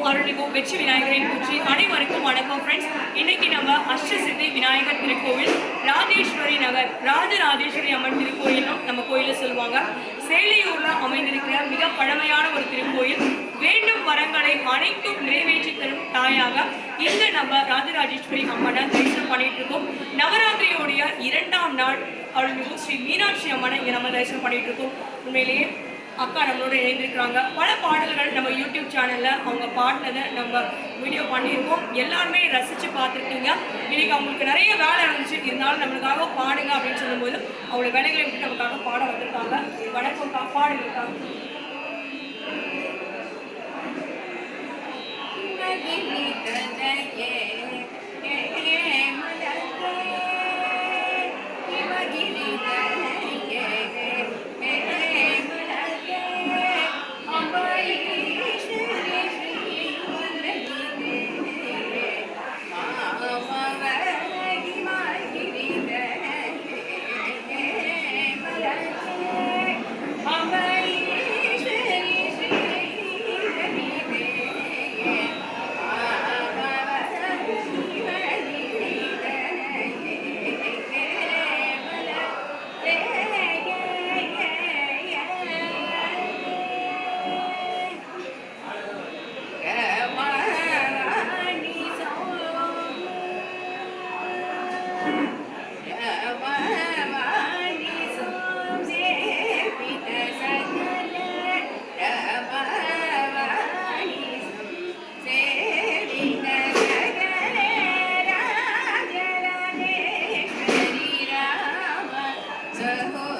ஓம் அருள்மிகு வெற்றி விநாயகரின் பூச்சி அனைவருக்கும் வணக்கம் ஃப்ரெண்ட்ஸ் இன்னைக்கு நம்ம அஷ்டசித்தி விநாயகர் திருக்கோவில் ராஜேஸ்வரி நகர் ராஜராஜேஸ்வரி அம்மன் திருக்கோயிலும் நம்ம கோயில சொல்லுவாங்க. சேலையூர்ல அமைந்திருக்கிற மிக பழமையான ஒரு திருக்கோயில். வேண்டும் வரங்களை அனைத்தும் நிறைவேற்றி தரும் தாயாக இங்க நம்ம ராஜராஜேஸ்வரி அம்மனை தரிசனம் பண்ணிட்டு இருக்கோம். நவராத்திரியோடைய இரண்டாம் நாள் அருள்மிகு ஸ்ரீ மீனாட்சி அம்மனை இங்க நம்ம தரிசனம் பண்ணிட்டு இருக்கோம். உண்மையிலேயே அக்கா நம்மளோட இணைந்திருக்கிறாங்க. பல பாடல்கள் நம்ம யூடியூப் சேனலில் அவங்க பாடினதை நம்ம வீடியோ பண்ணியிருக்கோம். எல்லாருமே ரசித்து பார்த்துருக்கீங்க. இன்றைக்கி அவங்களுக்கு நிறைய வேலை இருந்துச்சு. இருந்தாலும் நம்மளுக்காக பாடுங்க அப்படின்னு சொல்லும்போது அவங்களோட வேலைகளை விட்டு நமக்காக பாட வந்திருக்காங்க. जय हो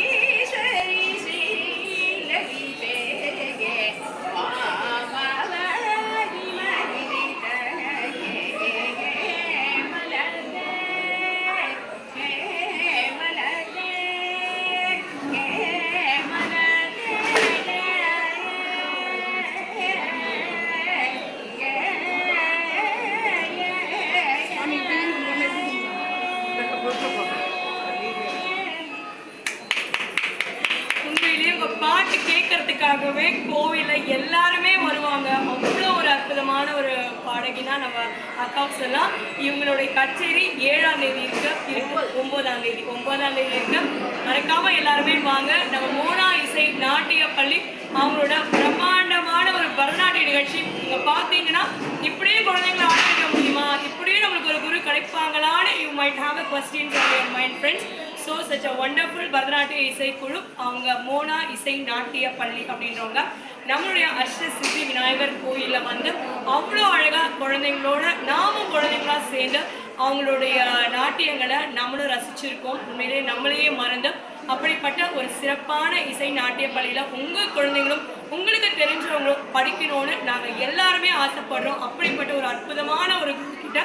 பாட்டு கேட்கறதுக்காகவே கோவில்ல எல்லாருமே வருவாங்க. அவ்வளோ ஒரு அற்புதமான ஒரு பாடகினா நம்ம அக்காவுக்கு சொல்லலாம். இவங்களுடைய கச்சேரி ஏழாம் தேதி இருக்கு. இருக்கு. ஒன்பதாம் தேதி. ஒன்பதாம் தேதி இருக்கு. மறக்காம எல்லாருமே வாங்க. நம்ம மோனா இசை நாட்டிய பள்ளி அவங்களோட பிரம்மாண்டமான ஒரு பரநாட்டிய நிகழ்ச்சி. பார்த்தீங்கன்னா இப்படியே குழந்தைங்களை ஆட வைக்க முடியுமா? இப்படியே நம்மளுக்கு ஒரு குரு கிடைப்பாங்களான்னு you might have a questions on mind friends so such a wonderful பரதநாட்டிய இசைக்குழு அவங்க மோனா இசை நாட்டிய பள்ளி அப்படின்றவங்க நம்மளுடைய அஷ்ட சித்தி விநாயகர் கோயிலில் வந்து அவ்வளோ அழகாக குழந்தைங்களோட நாமும் குழந்தைங்களா சேர்ந்து அவங்களுடைய நாட்டியங்களை நம்மளும் ரசிச்சிருக்கோம் உண்மையிலேயே நம்மளையே மறந்து அப்படிப்பட்ட ஒரு சிறப்பான இசை நாட்டிய பள்ளியில் உங்கள் குழந்தைங்களும் உங்களுக்கு தெரிஞ்சவங்களும் படிக்கணும்னு நாங்கள் எல்லாருமே ஆசைப்படுறோம் அப்படிப்பட்ட ஒரு அற்புதமான ஒரு கிட்ட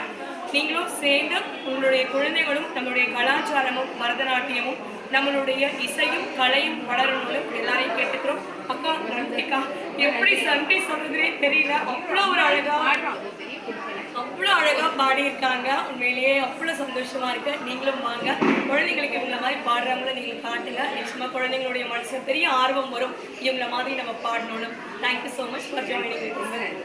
நீங்களும் சேர்ந்து உங்களுடைய குழந்தைகளும் நம்மளுடைய கலாச்சாரமும் பரதநாட்டியமும் நம்மளுடைய இசையும் கலையும் வளரணும்னு எல்லாரையும் கேட்டுக்கிறோம். அக்கா நன்றிக்கா எப்படி நன்றி சொல்றதுனே தெரியல. அவ்வளோ ஒரு அழகா அவ்வளோ அழகா பாடியிருக்காங்க. உண்மையிலேயே அவ்வளோ சந்தோஷமா இருக்கு. நீங்களும் வாங்க. குழந்தைங்களுக்கு இவங்கள மாதிரி பாடுறவங்கள நீங்க காட்டுங்க. நிச்சயமா குழந்தைங்களுடைய மனசில் பெரிய ஆர்வம் வரும். இவங்கள மாதிரி நம்ம பாடணும்னு. Thank you so much for joining